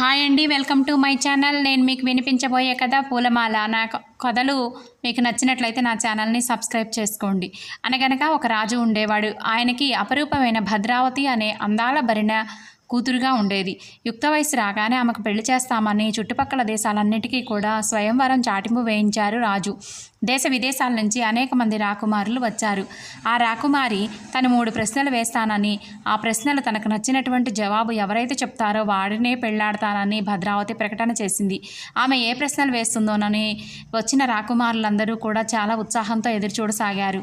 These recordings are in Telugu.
హాయ్ అండి వెల్కమ్ టు మై ఛానల్. నేను మీకు వినిపించబోయే కథ పూలమాల. నా క- కథలు మీకు నచ్చినట్లయితే నా ఛానల్ని సబ్స్క్రైబ్ చేసుకోండి. అనగనగా ఒక రాజు ఉండేవాడు. ఆయనకి అపరూపమైన భద్రావతి అనే అందాల భరిన కూతురుగా ఉండేది. యుక్త వయసు రాగానే ఆమెకు పెళ్ళి చేస్తామని చుట్టుపక్కల దేశాలన్నిటికీ కూడా స్వయంవరం చాటింపు వేయించారు రాజు. దేశ విదేశాల నుంచి అనేక మంది రాకుమారులు వచ్చారు. ఆ రాకుమారి తను మూడు ప్రశ్నలు వేస్తానని ఆ ప్రశ్నలు తనకు నచ్చినటువంటి జవాబు ఎవరైతే చెప్తారో వాడినే పెళ్ళాడతానని భద్రావతి ప్రకటన చేసింది. ఆమె ఏ ప్రశ్నలు వేస్తుందోనని వచ్చిన రాకుమారులందరూ కూడా చాలా ఉత్సాహంతో ఎదురు చూడసాగారు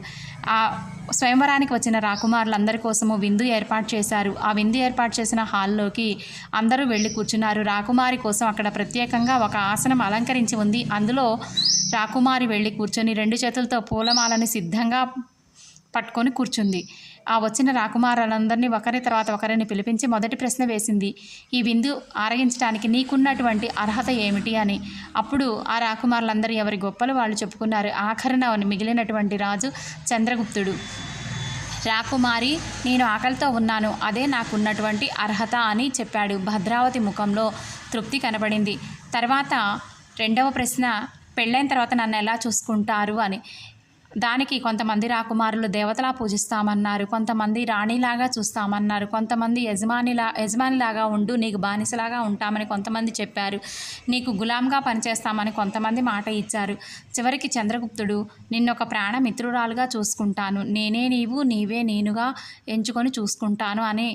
ఆ స్వయంవరానికి వచ్చిన రాకుమారులందరి కోసము విందు ఏర్పాటు చేశారు. ఆ విందు ఏర్పాటు చేసిన హాల్లోకి అందరూ వెళ్ళి కూర్చున్నారు. రాకుమారి కోసం అక్కడ ప్రత్యేకంగా ఒక ఆసనం అలంకరించి ఉంది. అందులో రాకుమారి వెళ్ళి కూర్చొని రెండు చేతులతో పూలమాలని సిద్ధంగా పట్టుకొని కూర్చుంది. ఆ వచ్చిన రాకుమారులందరినీ ఒకరి తర్వాత ఒకరిని పిలిపించి మొదటి ప్రశ్న వేసింది ఈ విందు ఆరగించడానికి నీకున్నటువంటి అర్హత ఏమిటి? అని. అప్పుడు ఆ రాకుమారులందరూ ఎవరి గొప్పలు వాళ్ళు చెప్పుకున్నారు. ఆఖరణ మిగిలినటువంటి రాజు చంద్రగుప్తుడు. రాకుమారి నేను ఆకలితో ఉన్నాను. అదే నాకున్నటువంటి అర్హత అని చెప్పాడు. భద్రావతి ముఖంలో తృప్తి కనబడింది తర్వాత రెండవ ప్రశ్న పెళ్ళైన తర్వాత నన్ను ఎలా చూసుకుంటారు అని. దానికి కొంతమంది రాకుమారులు దేవతలా పూజిస్తామన్నారు కొంతమంది రాణిలాగా చూస్తామన్నారు కొంతమంది యజమానిలా యజమానిలాగా ఉండు నీకు బానిసలాగా ఉంటామని కొంతమంది చెప్పారు. నీకు గులాంగా పనిచేస్తామని కొంతమంది మాట ఇచ్చారు. చివరికి చంద్రగుప్తుడు నిన్నొక ప్రాణ మిత్రురాలుగా చూసుకుంటాను. నేనే నీవు నీవే నేనుగా ఎంచుకొని చూసుకుంటాను అని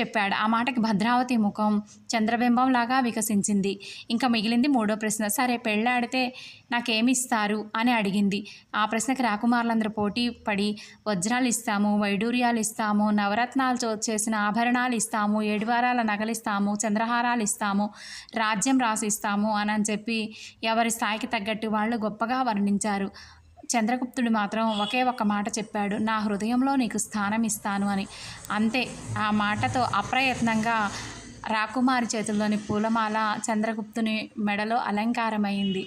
చెప్పాడు. ఆ మాటకి భద్రావతి ముఖం చంద్రబింబంలాగా వికసించింది. ఇంకా మిగిలింది మూడో ప్రశ్న. సరే పెళ్ళాడితే నాకేమి ఇస్తారు అని అడిగింది. ఆ ప్రశ్నకి రాకుమారులందరూ పోటీ పడి వజ్రాలు ఇస్తాము వైడూర్యాలు ఇస్తాము నవరత్నాలతో చేసిన ఆభరణాలు ఇస్తాము ఏడువారాల నగలిస్తాము చంద్రహారాలు ఇస్తాము రాజ్యం రాసిస్తాము అని అని చెప్పి ఎవరి స్థాయికి తగ్గట్టు వాళ్ళు గొప్పగా వర్ణించారు. చంద్రగుప్తుడు మాత్రం ఒకే ఒక మాట చెప్పాడు నా హృదయంలో నీకు స్థానం ఇస్తాను అని. అంతే ఆ మాటతో అప్రయత్నంగా రాకుమారి చేతుల్లోని పూలమాల చంద్రగుప్తుని మెడలో అలంకారమైంది.